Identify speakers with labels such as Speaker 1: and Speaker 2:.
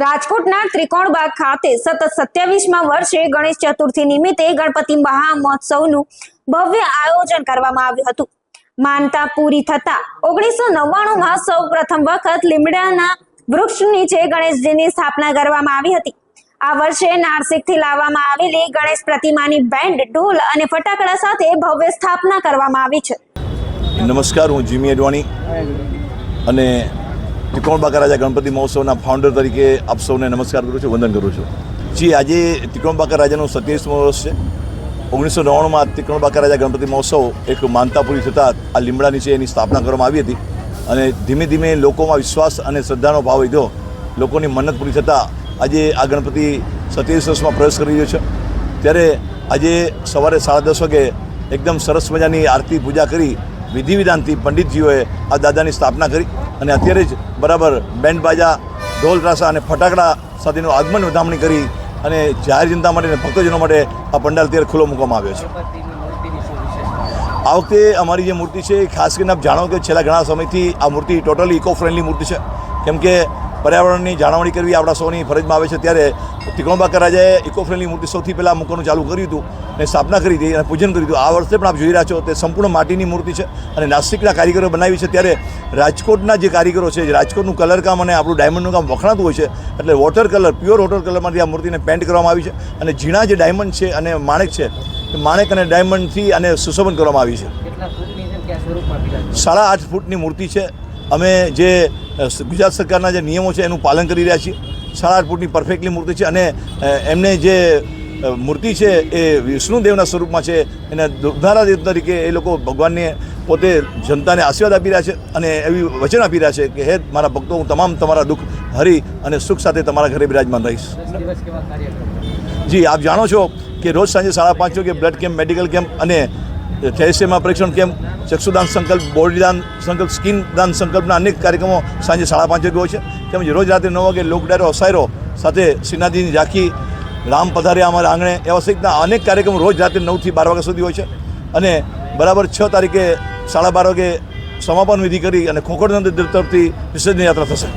Speaker 1: રાજકોટના ત્રિકોણબાગ ખાતે સતત સત્યાવીસમાં વર્ષે ગણેશ ચતુર્થી નિમિત્તે ગણપતિ મહામહોત્સવનું ભવ્ય આયોજન કરવામાં આવ્યું હતું. માનતા પૂરી થતા ઓગણીસો નવ્વાણુંમાં સૌ પ્રથમ વખત લીમડાના વૃક્ષ નીચે ગણેશજીની સ્થાપના કરવામાં આવી હતી. આ વર્ષે નાસિકથી લાવવામાં આવેલી ગણેશ પ્રતિમાની બેન્ડ, ઢોલ અને ફટાકડા સાથે ભવ્ય સ્થાપના કરવામાં આવી છે.
Speaker 2: નમસ્કાર, હું જીમી અડવાણી. અને ત્રિકોણબાકા રાજા ગણપતિ મહોત્સવના ફાઉન્ડર તરીકે આપ સૌને નમસ્કાર કરું છું, વંદન કરું છું. જી, આજે ત્રિકોણબાકા રાજાનો સત્યાવીસમો વર્ષ છે. ઓગણીસો નવ્વાણુંમાં ત્રિકોણબાકા રાજા ગણપતિ મહોત્સવ એક માનતા પૂરી થતાં આ લીમડા નીચે એની સ્થાપના કરવામાં આવી હતી અને ધીમે ધીમે લોકોમાં વિશ્વાસ અને શ્રદ્ધાનો ભાવ વધ્યો. લોકોની મન્નત પૂરી થતાં આજે આ ગણપતિ સત્યાવીસ વર્ષમાં પ્રવેશ કરી રહ્યો છે. ત્યારે આજે સવારે સાડા દસ વાગે એકદમ સરસ મજાની આરતી પૂજા કરી વિધિ વિધાનથી પંડિતજીઓએ આ દાદાની સ્થાપના કરી અને અત્યારે જ બરાબર બેન્ડ બાજા, ઢોલ રાસા અને ફટાકડા સાથેનું આગમન વધામણી કરી અને જાહેર જનતા માટે અને ભક્તજનો માટે આ પંડાલ અત્યારે ખુલ્લો મૂકવામાં આવ્યો છે. આ વખતે અમારી જે મૂર્તિ છે ખાસ કરીને આપ જાણો કે છેલ્લા ઘણા સમયથી આ મૂર્તિ ટોટલી ઇકો ફ્રેન્ડલી મૂર્તિ છે. કેમ કે પર્યાવરણની જાળવણી કરવી આપણા સૌની ફરજમાં આવે છે. ત્યારે ત્રિકોણબાકા રાજાએ ઇકો ફ્રેન્ડલી મૂર્તિ સૌથી પહેલાં મૂકવાનું ચાલુ કર્યું હતું અને સ્થાપના કરી હતી અને પૂજન કર્યું હતું. આ વર્ષે પણ આપ જોઈ રહ્યા છો તે સંપૂર્ણ માટીની મૂર્તિ છે અને નાસિકના કારીગરો બનાવી છે. ત્યારે રાજકોટના જે કારીગરો છે જે રાજકોટનું કલર કામ અને આપણું ડાયમંડનું કામ વખણાતું હોય છે એટલે વોટર કલર પ્યોર વોટર કલરમાંથી આ મૂર્તિને પેન્ટ કરવામાં આવી છે અને ઝીણા જે ડાયમંડ છે અને માણેક છે એ માણેક અને ડાયમંડથી આને સુશોભન કરવામાં આવી છે? સાડા આઠ ફૂટની મૂર્તિ છે. અમે જે ગુજરાત સરકારના જે નિયમો છે એનું પાલન કરી રહ્યા છીએ. સાડા આઠ ફૂટની પરફેક્ટલી મૂર્તિ છે અને એમને જે મૂર્તિ છે એ વિષ્ણુદેવના સ્વરૂપમાં છે. એને દુર્ધારા દેવ તરીકે એ લોકો ભગવાનને પોતે જનતાને આશીર્વાદ આપી રહ્યા છે અને એવી વચન આપી રહ્યા છે કે હે મારા ભક્તો હું તમામ તમારા દુઃખ હરી અને સુખ સાથે તમારા ઘરે બિરાજમાન રહીશ. જી આપ જાણો છો કે રોજ સાંજે સાડા પાંચ વાગે બ્લડ કેમ્પ મેડિકલ કેમ્પ અને થેલેસેમિયા પરીક્ષણ કેમ્પ ચક્ષુદાન સંકલ્પ, બોડીદાન સંકલ્પ સ્કિન દાન સંકલ્પના અનેક કાર્યક્રમો સાંજે સાડા પાંચ વાગે હોય છે. તેમજ રોજ રાત્રે નવ વાગે લોકડાયરો અસાયરો સાથે શ્રીનાથજીની ઝાંખી, રામ પધાર્યા અમારા આંગણે એવા સહિતના અનેક કાર્યક્રમો રોજ રાત્રે નવથી બાર વાગ્યા સુધી હોય છે. અને બરાબર છ તારીખે સાડા બાર વાગે સમાપન વિધિ કરી અને ખોખડ તરફથી વિસર્જન યાત્રા થશે.